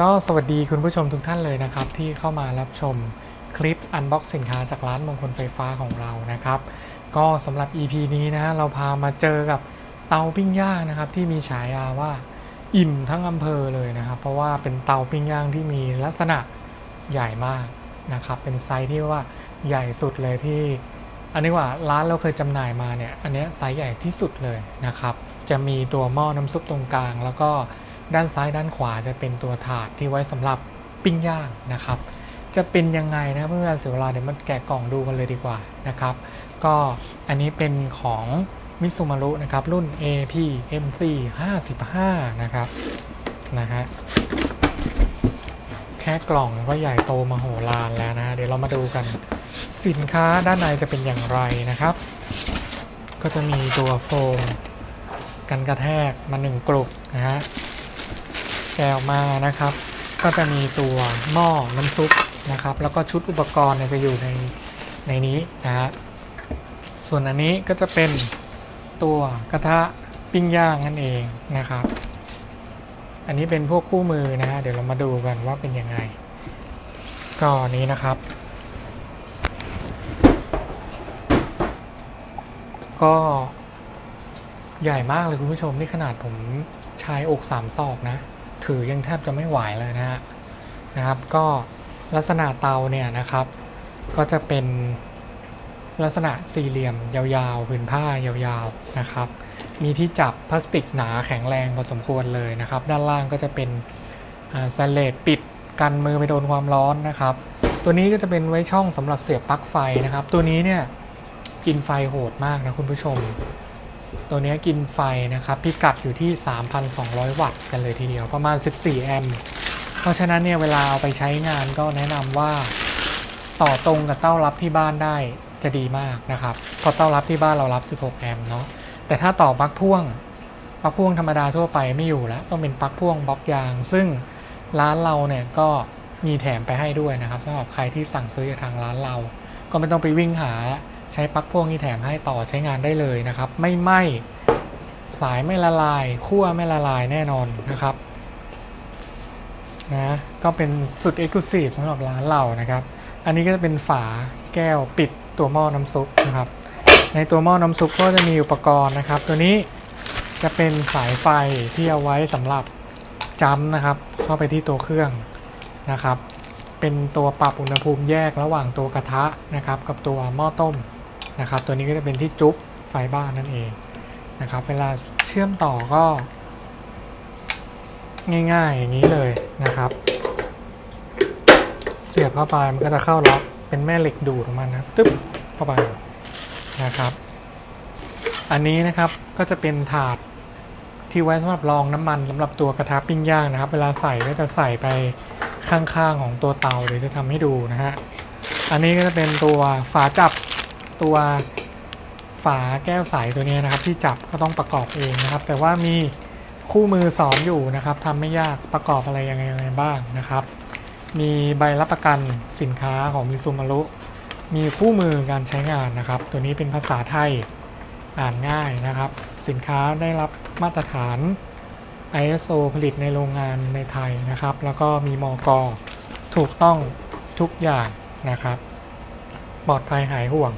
ก็สวัสดีคุณผู้ชมทุกท่านเลยนะครับ ที่เข้ามารับชมคลิปอันบ็อกสินค้าจากร้านมงคลไฟฟ้าของเรานะครับ ก็สำหรับ EP นี้นะฮะเราพามาเจอกับเตาปิ้งย่างนะครับ ที่มีฉายาว่าอิ่มทั้งอำเภอเลยนะครับ เพราะว่าเป็นเตาปิ้งย่างที่มีลักษณะใหญ่มากนะครับ เป็นไซส์ที่ว่าใหญ่สุดเลยที่ อันนี้ว่าร้านเราเคยจำหน่ายมาเนี่ย อันนี้ไซส์ใหญ่ที่สุดเลยนะครับ จะมีตัวหม้อน้ำซุปตรงกลาง แล้วก็ ด้านซ้ายด้านขวาจะเป็นตัวถาดที่ไว้สำหรับปิ้งย่างนะครับ จะเป็นยังไงนะเพื่อนๆเสียเวลาเดี๋ยวมันแกะกล่องดูกันเลยดีกว่านะครับ ก็อันนี้เป็นของมิซูมารุนะครับรุ่น AP MC 55 นะครับนะฮะแค่กล่องก็ใหญ่โตมโหฬารแล้วนะเดี๋ยวเรามาดูกันสินค้าด้านในจะเป็นอย่างไรนะครับ ก็จะมีตัวโฟมกันกระแทกมาหนึ่งกลุ่มนะฮะ แกะออกมานะครับ ก็จะมีตัวหม้อน้ำซุปนะครับ แล้วก็ชุดอุปกรณ์เนี่ยจะอยู่ในในนี้นะฮะส่วนอันนี้ก็จะเป็นตัวกระทะปิ้งย่างนั่นเองนะครับ อันนี้เป็นพวกคู่มือนะฮะเดี๋ยวเรามาดูกันว่าเป็นยังไงก็อนนี้นะครับ ก็ใหญ่มากเลยคุณผู้ชมนี่ขนาดผมชายอกสามศอกนะ ถือยังแทบจะไม่ไหวเลยนะฮะนะครับ ก็ลักษณะเตาเนี่ยนะครับ ก็จะเป็นลักษณะสี่เหลี่ยมยาวๆผืนผ้ายาวๆนะครับ มีที่จับพลาสติกหนาแข็งแรงพอสมควรเลยนะครับ ด้านล่างก็จะเป็นสแตนเลสปิดกันมือไปโดนความร้อนนะครับ ตัวนี้ก็จะเป็นไว้ช่องสำหรับเสียบปลั๊กไฟนะครับ ตัวนี้เนี่ยกินไฟโหดมากนะคุณผู้ชม ตัวนี้กินไฟนะครับ พิกัดอยู่ที่ 3,200 วัตต์กันเลยทีเดียวประมาณ 14 แอมป์เพราะฉะนั้นเนี่ยเวลาเอาไปใช้งานก็แนะนำว่าต่อตรงกับเต้ารับที่บ้านได้จะดีมากนะครับเพราะเต้ารับที่บ้านเรารับ 16 แอมป์เนาะแต่ถ้าต่อปลั๊กพ่วงปลั๊กพ่วงธรรมดาทั่วไปไม่อยู่แล้ว ต้องเป็นปลั๊กพ่วงบล็อกยาง ซึ่งร้านเราเนี่ยก็มีแถมไปให้ด้วยนะครับสำหรับใครที่สั่งซื้อจากทางร้านเรา ก็ไม่ต้องไปวิ่งหา ใช้ปลั๊กพ่วงที่แถมให้ต่อใช้งานได้เลยนะครับ ไม่ไหม้สายไม่ละลายขั้วไม่ละลายแน่นอนนะครับนะก็เป็นสุดเอกลุศิสำหรับร้านเรานะครับ อันนี้ก็จะเป็นฝาแก้วปิดตัวหม้อน้ำซุปนะครับ ในตัวหม้อน้ำซุปก็จะมีอุปกรณ์นะครับ ตัวนี้จะเป็นสายไฟที่เอาไว้สำหรับจัมนะครับ เข้าไปที่ตัวเครื่องนะครับ เป็นตัวปรับอุณหภูมิแยกระหว่างตัวกระทะนะครับ กับตัวหม้อต้ม นะครับ ตัวนี้ก็จะเป็นที่จุ๊บไฟบ้านนั่นเองนะครับ เวลาเชื่อมต่อก็ ง่ายๆอย่างนี้เลยนะครับ เสียบเข้าไปมันก็จะเข้าล็อกเป็นแม่เหล็กดูดออกมานนะตึ๊บเข้าไปนะครับ อันนี้นะครับก็จะเป็นถาดที่ไว้สำหรับรองน้ำมันสำหรับตัวกระทะปิ้งย่างนะครับ เวลาใส่ก็จะใส่ไปข้างๆของตัวเตาเดี๋ยวจะทำให้ดูนะฮะอันนี้ก็จะเป็นตัวฝาจับ ตัวฝาแก้วใสตัวนี้นะครับ ที่จับก็ต้องประกอบเองนะครับ แต่ว่ามีคู่มือสอนอยู่นะครับทำไม่ยากประกอบอะไรยังไงยังไงบ้างนะครับ มีใบรับประกันสินค้าของมิซูมารุมีคู่มือการใช้งานนะครับ ตัวนี้เป็นภาษาไทยอ่านง่ายนะครับ สินค้าได้รับมาตรฐาน ISO ผลิตในโรงงานในไทยนะครับ แล้วก็มีมอกถูกต้องทุกอย่างนะครับ ปลอดภัยหายห่วง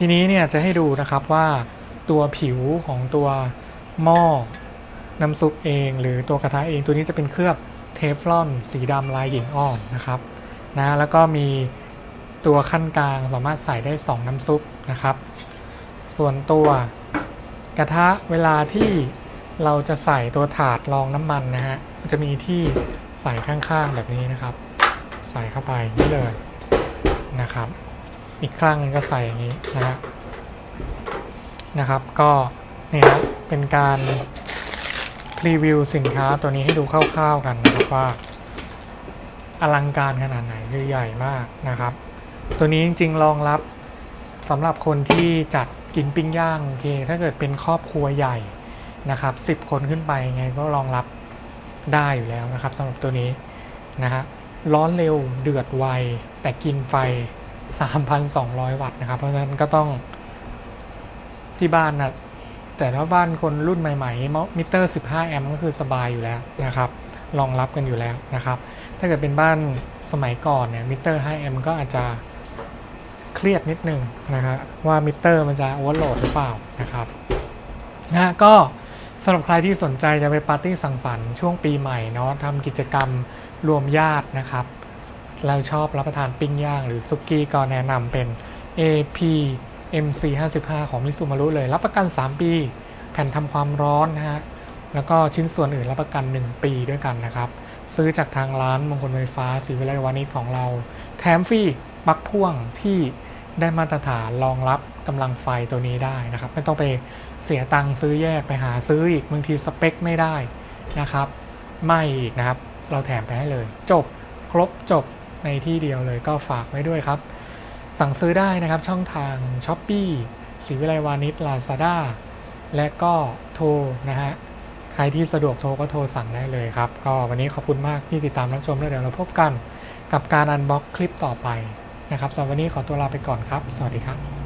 ทีนี้เนี่ยจะให้ดูนะครับว่าตัวผิวของตัวหม้อน้ำซุปเอง หรือตัวกระทะเองตัวนี้จะเป็นเคลือบเทฟลอนสีดำลายหินอ่อนนะครับนะแล้วก็มีตัวขั้นกลางสามารถใส่ได้ 2 น้ำซุปนะครับ ส่วนตัวกระทะเวลาที่เราจะใส่ตัวถาดรองน้ำมันนะฮะจะมีที่ใส่ข้างๆแบบนี้นะครับ ใส่เข้าไปนี่เลยนะครับ อีกข้างนึงก็ใส่อย่างนี้นะฮะนะครับ ก็เนี่ยฮะเป็นการรีวิวสินค้าตัวนี้ให้ดูคร่าวๆกันนะครับว่า อลังการขนาดไหนคือใหญ่มากนะครับ ตัวนี้จริงๆรองรับสำหรับคนที่จัดกินปิ้งย่างโอเคถ้าเกิดเป็นครอบครัวใหญ่นะครับ10 คนขึ้นไปไงก็รองรับได้อยู่แล้วนะครับสำหรับตัวนี้นะฮะร้อนเร็วเดือดไวแต่กินไฟ 3,200 วัตต์นะครับ เพราะฉะนั้นก็ต้องที่บ้านนะแต่ถ้าบ้านคนรุ่นใหม่ๆมิเตอร์ 15 แอมป์ก็คือสบายอยู่แล้วนะครับรองรับกันอยู่แล้วนะครับ ถ้าเกิดเป็นบ้านสมัยก่อนเนี่ยมิเตอร์ 5M ก็อาจจะเครียดนิดนึงนะครับว่ามิเตอร์มันจะโอเวอร์โหลดหรือเปล่านะครับนะก็สำหรับใครที่สนใจจะไปปาร์ตี้สังสรรค์ช่วงปีใหม่เนาะทำกิจกรรมรวมญาตินะครับ เราชอบรับประทานปิ้งย่างหรือซุกี้ก็แนะนำเป็น AP MC 55ของมิซูมารุเลย รับประกัน 3 ปี แผ่นทำความร้อนนะฮะ แล้วก็ชิ้นส่วนอื่นรับประกัน 1 ปีด้วยกันนะครับ ซื้อจากทางร้านมงคลไฟฟ้าศรีวิไลวานิชของเรา แถมฟรีปลั๊กพ่วงที่ได้มาตรฐานรองรับกำลังไฟตัวนี้ได้นะครับ ไม่ต้องไปเสียตังค์ซื้อแยกไปหาซื้ออีกบางทีสเปคไม่ได้นะครับ ไม่อีกนะครับ เราแถมไปให้เลย จบครบจบ ในที่เดียวเลยก็ฝากไว้ด้วยครับ สั่งซื้อได้นะครับช่องทาง s h อ p e e ศรีวิไลวานิชลาซาด้าและก็โทรนะฮะ ใครที่สะดวกโทรก็โทรสั่งได้เลยครับ ก็วันนี้ขอบคุณมากที่ติดตามรับชมแล้วเดี๋ยวเราพบกันกับการอันบ็อกคลิปต่อไปนะครับสำหรับวันนี้ขอตัวลาไปก่อนครับ สวัสดีครับ